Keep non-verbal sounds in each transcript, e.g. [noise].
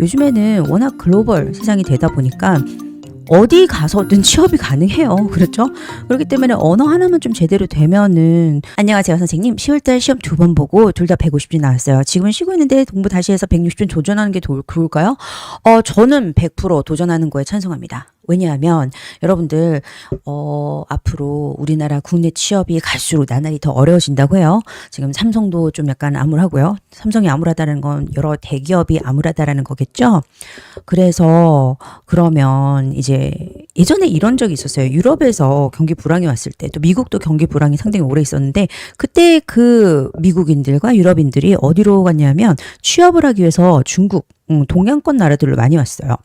요즘에는 워낙 글로벌 세상이 되다 보니까 어디 가서든 [laughs] 취업이 가능해요. 그렇죠? 그렇기 때문에 언어 하나만 좀 제대로 되면은 안녕하세요 선생님 10월달 시험 두 번 보고 둘 다 150점 나왔어요. 지금은 쉬고 있는데 공부 다시 해서 160점 도전하는 게 도- 좋을까요? 어 저는 100% 도전하는 거에 찬성합니다. 왜냐하면 여러분들 어 앞으로 우리나라 국내 취업이 갈수록 나날이 더 어려워진다고 해요. 지금 삼성도 좀 약간 암울하고요. 삼성이 암울하다는 건 여러 대기업이 암울하다라는 거겠죠. 그래서 그러면 이제 예전에 이런 적이 있었어요. 유럽에서 경기 불황이 왔을 때 또 미국도 경기 불황이 상당히 오래 있었는데 그때 그 미국인들과 유럽인들이 어디로 갔냐면 취업을 하기 위해서 중국, 음, 동양권 나라들로 많이 왔어요.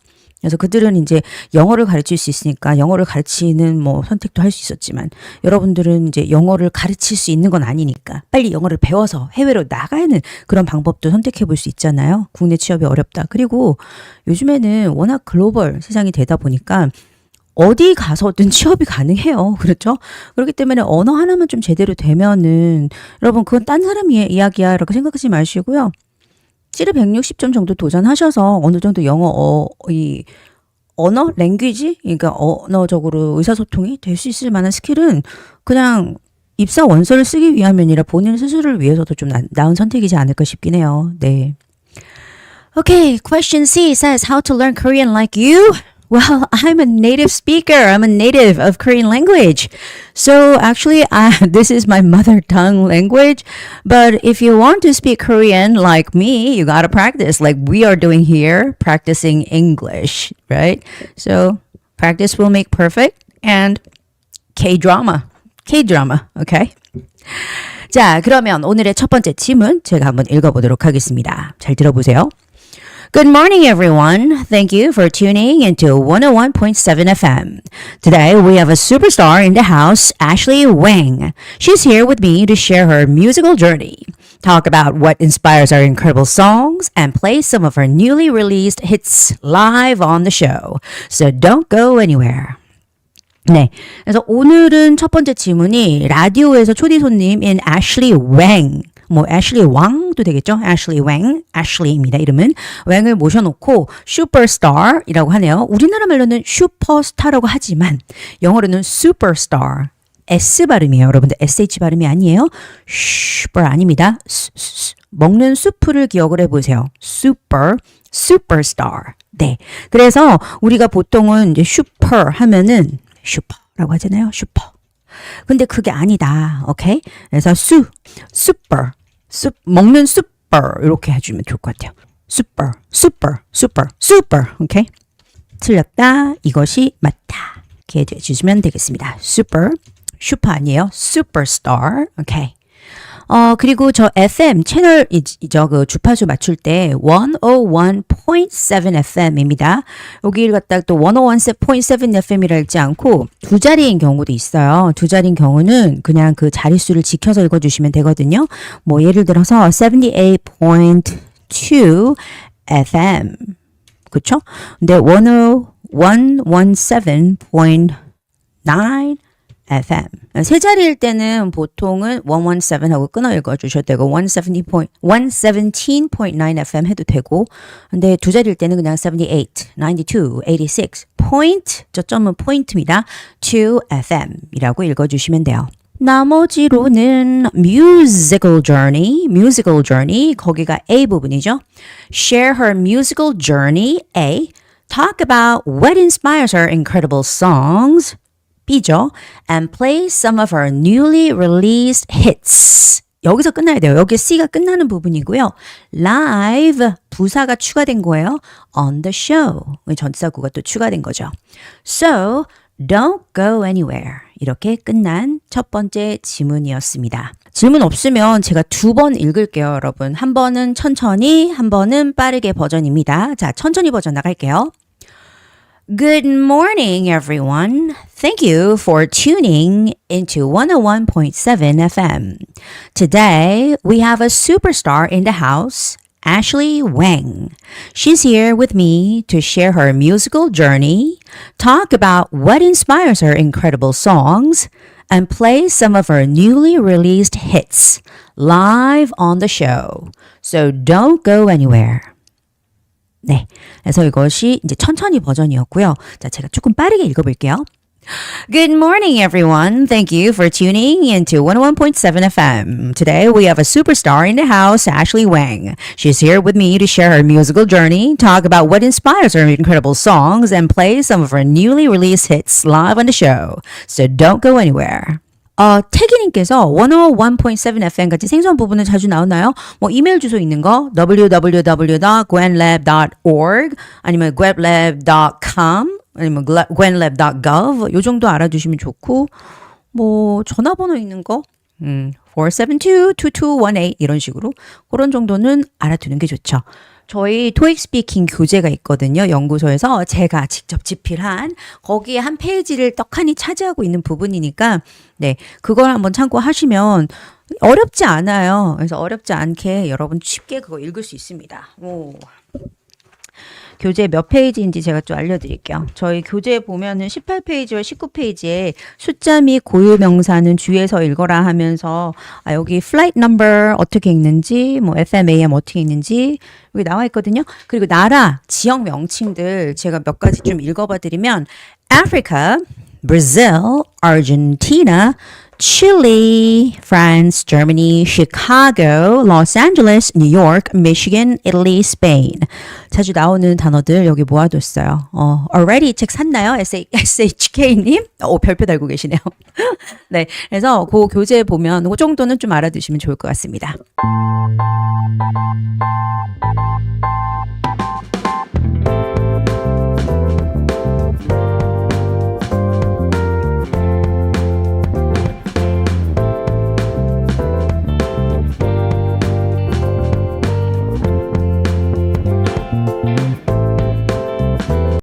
그래서 그들은 이제 영어를 가르칠 수 있으니까 영어를 가르치는 뭐 선택도 할 수 있었지만 여러분들은 이제 영어를 가르칠 수 있는 건 아니니까 빨리 영어를 배워서 해외로 나가는 그런 방법도 선택해 볼 수 있잖아요. 국내 취업이 어렵다. 그리고 요즘에는 워낙 글로벌 세상이 되다 보니까 어디 가서든 취업이 가능해요. [laughs] 그렇죠? 그렇기 때문에 언어 하나만 좀 제대로 되면은 여러분 그건 딴 사람의 이야기야 라고 생각하지 마시고요. 찌르 160점 정도 도전하셔서 어느 정도 영어 어, 이 언어 랭귀지 그러니까 언어적으로 의사소통이 될 수 있을 만한 스킬은 그냥 입사 원서를 쓰기 위함이라 본인 스스로를 위해서도 좀 나, 나은 선택이지 않을까 싶긴 해요. 네. Okay, question C says how to learn Korean like you. Well, [laughs] I'm a native speaker. I'm a native of Korean language. So actually, [laughs] I, this is my mother tongue language. But if you want to speak Korean like me, you got to practice like we are doing here, practicing English, right? So practice will make perfect and K drama. K drama. Okay. 자, 그러면 오늘의 첫 번째 질문 제가 한번 읽어보도록 하겠습니다. 잘 들어보세요. Good morning, everyone. Thank you for tuning into 101.7 FM. Today, we have a superstar in the house, Ashley Wang. She's here with me to share her musical journey, talk about what inspires our incredible songs, and play some of her newly released hits live on the show. So don't go anywhere. 네. 그래서 오늘은 첫 번째 질문이 라디오에서 초대 손님인 애슐리 웽. 뭐 애슐리 왕도 되겠죠? 애슐리 웽, 애슐리입니다. 이름은 웽을 모셔놓고 슈퍼스타이라고 하네요. 우리나라 말로는 슈퍼스타라고 하지만 영어로는 슈퍼스타. S 발음이에요. 여러분들 SH 발음이 아니에요. 슈퍼 아닙니다. 수, 수, 먹는 수프를 기억을 해보세요. 슈퍼, 슈퍼스타. 네. 그래서 우리가 보통은 이제 슈퍼 하면은 슈퍼라고 하잖아요. 슈퍼. 근데 그게 아니다. 오케이? 그래서 수, 슈퍼, 수, 먹는 슈퍼 이렇게 해주면 좋을 것 같아요. 슈퍼, 슈퍼. 오케이? 틀렸다. 이것이 맞다. 이렇게 해주시면 되겠습니다. 슈퍼, 슈퍼 아니에요. 슈퍼스타. 오케이. 어, 그리고 저 FM 채널, 이저 그 주파수 맞출 때 101.7 FM입니다. 여기를 갖다가 또101.7 FM이라 읽지 않고 두 자리인 경우도 있어요. 두 자리인 경우는 그냥 그 자릿수를 지켜서 읽어주시면 되거든요. 뭐 예를 들어서 78.2 FM. 그쵸? 근데 101.7.9 FM. 세 자리일 때는 보통은 117 하고 끊어 읽어 주셔도 되고 170. 117.9 FM 해도 되고 근데 두 자리일 때는 그냥 78, 92, 86 포인트 저점은 포인트입니다. 2 FM이라고 읽어 주시면 돼요. 나머지로는 musical journey, musical journey 거기가 A 부분이죠. Share her musical journey A. Talk about what inspires her incredible songs. B죠. And play some of her newly released hits. 여기서 끝나야 돼요. 여기 C가 끝나는 부분이고요. Live 부사가 추가된 거예요. On the show. 전치사구가 또 추가된 거죠. So, don't go anywhere. 이렇게 끝난 첫 번째 지문이었습니다. 질문 없으면 제가 두 번 읽을게요, 여러분. 한 번은 천천히, 한 번은 빠르게 버전입니다. 자, 천천히 버전 나갈게요. Good morning, everyone. Thank you for tuning into 101.7 FM. Today, we have a superstar in the house, Ashley Wang. She's here with me to share her musical journey, talk about what inspires her incredible songs, and play some of her newly released hits live on the show. So don't go anywhere. 네. 그래서 이것이 이제 천천히 버전이었고요. 자, 제가 조금 빠르게 읽어볼게요. Good morning, everyone. Thank you for tuning into 101.7 FM. Today, we have a superstar in the house, Ashley Wang. She's here with me to share her musical journey, talk about what inspires her incredible songs, and play some of her newly released hits live on the show. So don't go anywhere. 어, 태기님께서 101.7 FM 같이 생소한 부분은 자주 나오나요? 뭐 이메일 주소 있는 거 www.gwenlab.org 아니면 gwenlab.com 아니면 gwenlab.gov 요 정도 알아두시면 좋고 뭐 전화번호 있는 거 음, 472-2218 이런 식으로 그런 정도는 알아두는 게 좋죠. 저희 토익 스피킹 교재가 있거든요. 연구소에서 제가 직접 집필한 거기에 한 페이지를 떡하니 차지하고 있는 부분이니까 네, 그걸 한번 참고하시면 어렵지 않아요. 그래서 어렵지 않게 여러분 쉽게 그거 읽을 수 있습니다. 오. 교재 몇 페이지인지 제가 좀 알려드릴게요. 저희 교재 보면은 18페이지와 19페이지에 숫자 및 고유 명사는 주의해서 읽어라 하면서 아, 여기 flight number 어떻게 읽는지, 뭐 FM, AM 어떻게 읽는지 여기 나와 있거든요. 그리고 나라, 지역 명칭들 제가 몇 가지 좀 읽어봐 드리면 Africa, Brazil, Argentina, Chile, France, Germany, Chicago, Los Angeles, New York, Michigan, Italy, Spain. 자주 나오는 단어들 여기 모아뒀어요. 어, already 책 샀나요? SHK님? 오, 별표 달고 계시네요. [laughs] 네. 그래서 그 교재 보면 그 정도는 좀 알아두시면 좋을 것 같습니다.